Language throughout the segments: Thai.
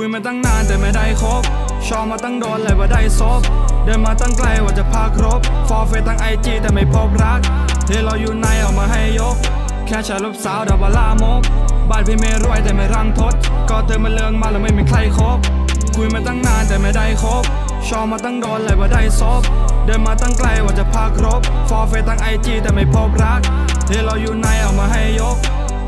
คุยมาตั้งนานแต่ไม่ได้คบชอบมาตั้งโดนเลยว่าได้ซบเดินมาตั้งไกลว่าจะพาครบ ฟอร์เฟตั้งไอจีแต่ไม่พบรักเทเราอยู่ในเอามาให้ยก แค่ชายรูปสาวดาวบาลามกบ้านพี่ไม่รวยแต่ไม่รังทด ก็เธอมาเลืองมาแล้วไม่มีใครคบ คุยมาตั้งนานแต่ไม่ได้คบ ชอบมาตั้งโดนเลยว่าได้ซบเดินมาตั้งไกลว่าจะพาครบ ฟอร์เฟตั้งไอจีแต่ไม่พบรักเทเราอยู่ในเอามาให้ยก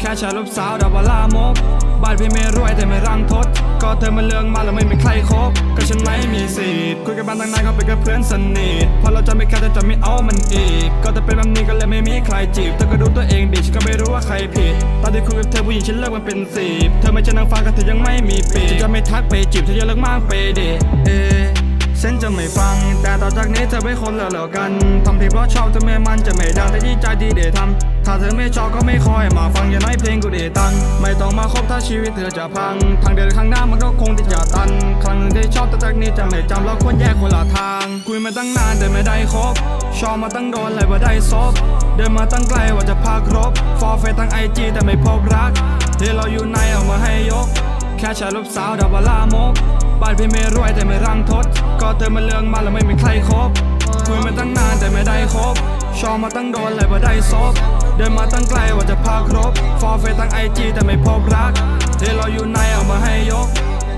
แค่ชายรูปสาวดาวบาลามกบ้านพี่ไม่รวยแต่ไม่รังทด ก็เธอมาเลืองมาแล้วไม่มีใครคบ ก็ฉันไม่มีสิทธิ์คุยกันมาตั้งนานก็เป็นแค่เพื่อนสนิทพอเราจะไม่แค่แต่จะไม่เอามันอีก ก็จะเป็นแบบนี้ก็เลยไม่มีใครจีบเธอก็ดูตัวเองดิฉันก็ไม่รู้ว่าใครผิด ตอนที่คุยกับเธอผู้หญิงฉันเลิกมันเป็นสิบเธอไม่ใช่นางฟ้าก็เธอยังไม่มีปีกฉันจะไม่ทักไปจีบเธอจะเลิกมากไปดิเอฉันจะไม่ฟัง แต่ต่อจากนี้เธอไม่คนแล้วแล้วกันทำเพลงเพราะชอบเธอไม่มันจะไม่ดังแต่ที่ใจดีเดทำถ้าเธอไม่ชอบก็ไม่คอยมาฟังอย่าน้อยเพลงกูเดตังไม่ต้องมาคบถ้าชีวิตเธอจะพัง ทางเดินข้างหน้ามันก็คงที่จะตัน ครั้งหนึ่งที่ชอบแต่จากนี้จะไม่จำเราควรแยกคนละทาง คุยมาตั้งนานแต่ไม่ได้คบ ชอบมาตั้งโดนเลยว่าได้ซบเดินมาตั้งไกลว่าจะพาครบ ฟอร์เฟตั้งไอจีแต่ไม่พบรักที่เราอยู่ในเอามาให้ยก แค่ชายรูปสาวดาวบาลามกบ้านพี่ไม่รวยแต่ไม่รังทด ก็เธอมาเลืองมาแล้วไม่มีใครคบ คุยมาตั้งนานแต่ไม่ได้คบ ชอบมาตั้งโดนเลยว่าได้ซบ เดินมาตั้งไกลว่าจะพาครบ ฟอร์เฟตั้งไอจีแต่ไม่พบรักเทเราอยู่ในเอามาให้ยก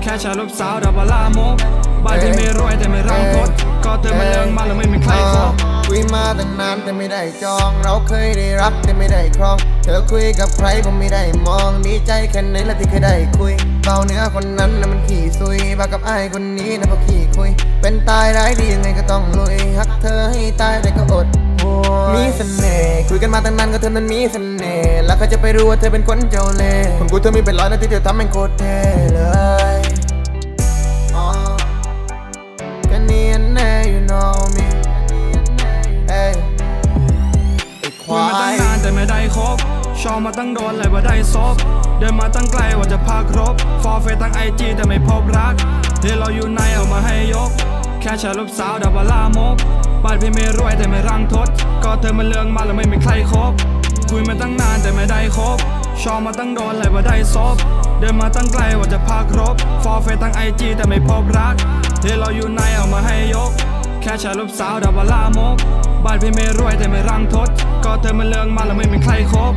แค่ชายรูปสาวดาวบลามกบ้านพี่ไม่รวยแต่ไม่รังทดก็เธอมาเลืองมาแล้วไม่มีใครคบคุยมาตั้งนานแต่ไม่ได้จอง เราเคยได้รักแต่ไม่ได้ครอง เธอคุยกับใครผมไม่ได้มองดีใจแค่ไหนละที่เคยได้คุยเบาเนื้อคนนั้นนะมันขี่ซุยบากับไอ้คนนี้นะพอขี่คุย เป็นตายร้ายดียังไงก็ต้องลุยฮักเธอให้ตายแต่ก็อด มีเสน่ห์คุยกันมาตั้งนานก็เธอนั้นมีเสน่ห์แล้วก็จะไปรู้ว่าเธอเป็นคนเจ้าเล่ห์คนกูเธอมีเป็นร้อยนะที่เธอทำเป็นโคตรเท่เลยอ๋อกันนี่แน่ you know me เอ้ยไอ้คคุยวามาตั้งยนานแต่ไม่ได้คบชอบมาตั้งโดนเลยว่าได้ซบเดินมาตั้งไกลว่าจะพาครบ ฟอร์เฟตั้งไอจีแต่ไม่พบรักที่เราอยู่ในเอามาให้ยก แค่ชายรูปสาวดาวบาลามก บ้านพี่ไม่รวยแต่ไม่รังทด ก็เธอมาเลืองมาแล้วไม่มีใครคบ คุยมาตั้งนานแต่ไม่ได้คบ ชอบมาตั้งโดนเลยว่าได้ซบ เดินมาตั้งไกลว่าจะพาครบ ฟอร์เฟตั้งไอจีแต่ไม่พบรักเฮ้เราอยู่ในเอามาให้ยก แค่ชายรูปสาวดาวบาลามก บ้านพี่ไม่รวยแต่ไม่รังทด ก็เธอมาเลืองมาแล้วไม่มีใครคบ